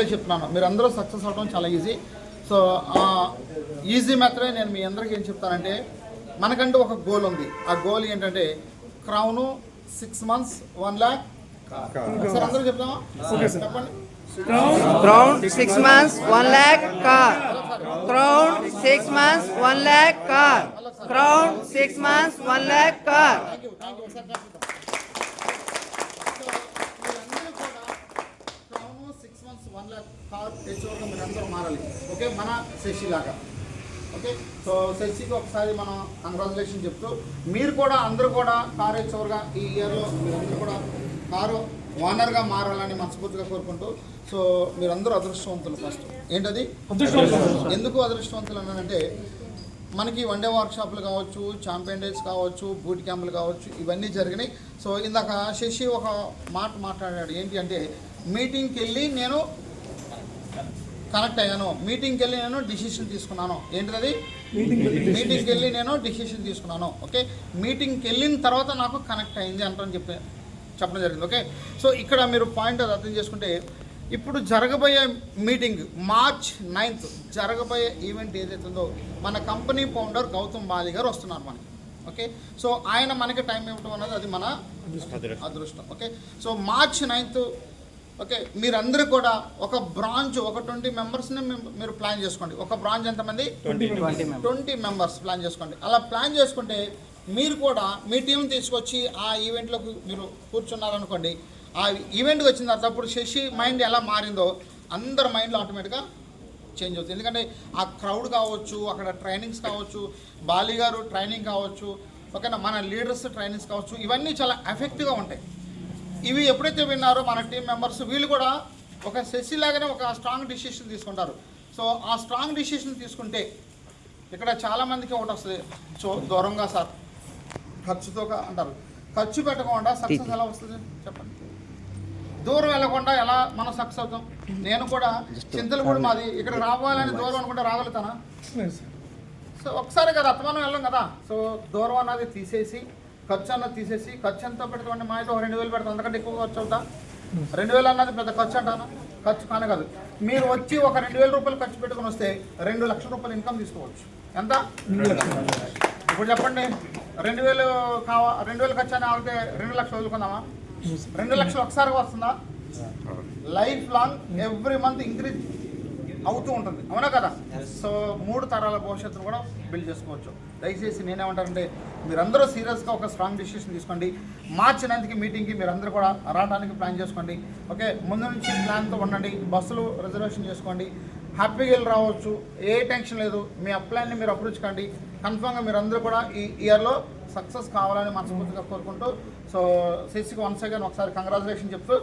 అదే చెప్తున్నాను. మీరు అందరూ సక్సెస్ అవడం చాలా ఈజీ. సో ఈజీ మాత్రమే నేను మీ అందరికీ ఏం చెప్తానంటే మనకంటూ ఒక గోల్ ఉంది. ఆ గోల్ ఏంటంటే crown six months one lakh sir అందరూ చెప్తామా? చెప్పండి. Crown six months, one lakh car. Crown six months, one lakh car. Crown six months, one lakh car. Thank you thank you sir మీరందరూ కూడా crown lakh car తెచ్చుకోవడం మీరందరూ మారాలి. Okay? మన శశి లాగా. ఓకే? సో శశికి ఒకసారి మనం కంగ్రాచులేషన్ చెప్తూ మీరు కూడా అందరూ కూడా కార్ హెచ్ఓవర్గా ఈ ఇయర్లో మీరందరూ కూడా కారు ఓనర్గా మారాలని మనస్ఫూర్తిగా కోరుకుంటూ సో మీరందరూ అదృష్టవంతులు ఫస్ట్ ఏంటది? ఎందుకు అదృష్టవంతులు అన్నానంటే మనకి వన్ డే వర్క్షాప్లు కావచ్చు ఛాంపియన్ డేస్ కావచ్చు బూట్ క్యాంపులు కావచ్చు ఇవన్నీ జరిగినాయి. సో ఇందాక శశి ఒక మాట మాట్లాడాడు. ఏంటి అంటే మీటింగ్కి వెళ్ళి నేను కనెక్ట్ అయ్యాను. మీటింగ్కి వెళ్ళి నేను డిసిషన్ తీసుకున్నాను. ఏంటిది మీటింగ్కి వెళ్ళి నేను డిసిషన్ తీసుకున్నాను. ఓకే మీటింగ్కి వెళ్ళిన తర్వాత నాకు కనెక్ట్ అయింది అంటని చెప్పి చెప్పడం జరిగింది. ఓకే సో ఇక్కడ మీరు పాయింట్ అది అర్థం చేసుకుంటే ఇప్పుడు జరగబోయే మీటింగ్ మార్చ్ నైన్త్ జరగబోయే ఈవెంట్ ఏదైతుందో మన కంపెనీ ఫౌండర్ గౌతమ్ బాలి గారు వస్తున్నారు మనకి. ఓకే సో ఆయన మనకి టైం ఇవ్వడం అనేది అది మన అదృష్టం. Okay so March ninth okay మీరందరూ కూడా ఒక బ్రాంచ్ ఒక ట్వంటీ మెంబర్స్ని మీరు ప్లాన్ చేసుకోండి. ఒక బ్రాంచ్ ఎంతమంది? Twenty members. ప్లాన్ చేసుకోండి. అలా ప్లాన్ చేసుకుంటే మీరు కూడా మీ టీం తీసుకొచ్చి ఆ ఈవెంట్లోకి మీరు కూర్చున్నారనుకోండి ఆ ఈవెంట్కి వచ్చిన తర్వాత అప్పుడు శశి మైండ్ ఎలా మారిందో అందరి మైండ్లో ఆటోమేటిక్గా చేంజ్ అవుతుంది. ఎందుకంటే ఆ క్రౌడ్ కావచ్చు అక్కడ ట్రైనింగ్స్ కావచ్చు బాలి గారు ట్రైనింగ్ కావచ్చు ఓకేనా మన లీడర్స్ ట్రైనింగ్స్ కావచ్చు ఇవన్నీ చాలా ఎఫెక్టివ్గా ఉంటాయి. ఇవి ఎప్పుడైతే విన్నారో మన టీం మెంబర్స్ వీళ్ళు కూడా ఒక శశి లాగానే ఒక స్ట్రాంగ్ డిసిషన్ తీసుకుంటారు. సో ఆ స్ట్రాంగ్ డిసిషన్ తీసుకుంటే ఇక్కడ చాలామందికి ఒకటి వస్తుంది. సో దూరంగా సార్ ఖర్చుతో అంటారు. ఖర్చు పెట్టకుండా సక్సెస్ ఎలా వస్తుంది చెప్పండి. దూరం వెళ్ళకుండా ఎలా మనం సక్సెస్ అవుతాం? నేను కూడా చింతలు కూడా మాది ఇక్కడ రావాలని దూరం అనుకుంటే రాగలుగుతానా? సో ఒకసారి కదా అత్తమానం వెళ్ళం కదా? సో దూరం అన్నది తీసేసి ఖర్చు అన్నది తీసేసి ఖర్చు ఎంత పెడతామండి మా అయితే ఒక రెండు వేలు పెడతాం అంతకంటే ఎక్కువ ఖర్చు అవుతా? రెండు వేలు అన్నది పెద్ద ఖర్చు అంటాను? ఖర్చు కానే కాదు. మీరు వచ్చి ఒక రెండు వేల రూపాయలు ఖర్చు పెట్టుకొని వస్తే రెండు లక్షల రూపాయలు ఇన్కమ్ తీసుకోవచ్చు. ఎంత? ఇప్పుడు చెప్పండి. రెండు వేలు కావా రెండు వేలు ఖర్చు అని ఆగితే రెండు లక్షలు వదులుకుందామా? రెండు లక్షలు ఒకసారి వస్తుందా? Life long every month increase అవుతూ ఉంటుంది. అవునా కదా? సో మూడు తరాల భవిష్యత్తును కూడా బిల్డ్ చేసుకోవచ్చు. దయచేసి నేనేమంటానంటే మీరందరూ సీరియస్గా ఒక స్ట్రాంగ్ డిసిషన్ తీసుకోండి. మార్చి నైన్త్కి మీటింగ్కి మీరందరూ కూడా రావడానికి ప్లాన్ చేసుకోండి. ఓకే? ముందు నుంచి ప్లాన్తో ఉండండి. బస్సులు రిజర్వేషన్ చేసుకోండి. హ్యాపీగా వెళ్ళి రావచ్చు. ఏ టెన్షన్ లేదు. మీ అప్లైన్ని మీరు అప్రోచ్ కండి కన్ఫామ్గా మీరందరూ కూడా ఈ ఇయర్లో సక్సెస్ కావాలని మనస్ఫూర్తిగా కోరుకుంటూ సో సిసికి వన్స్ అగైన్ ఒకసారి కంగ్రాచులేషన్ చెప్తూ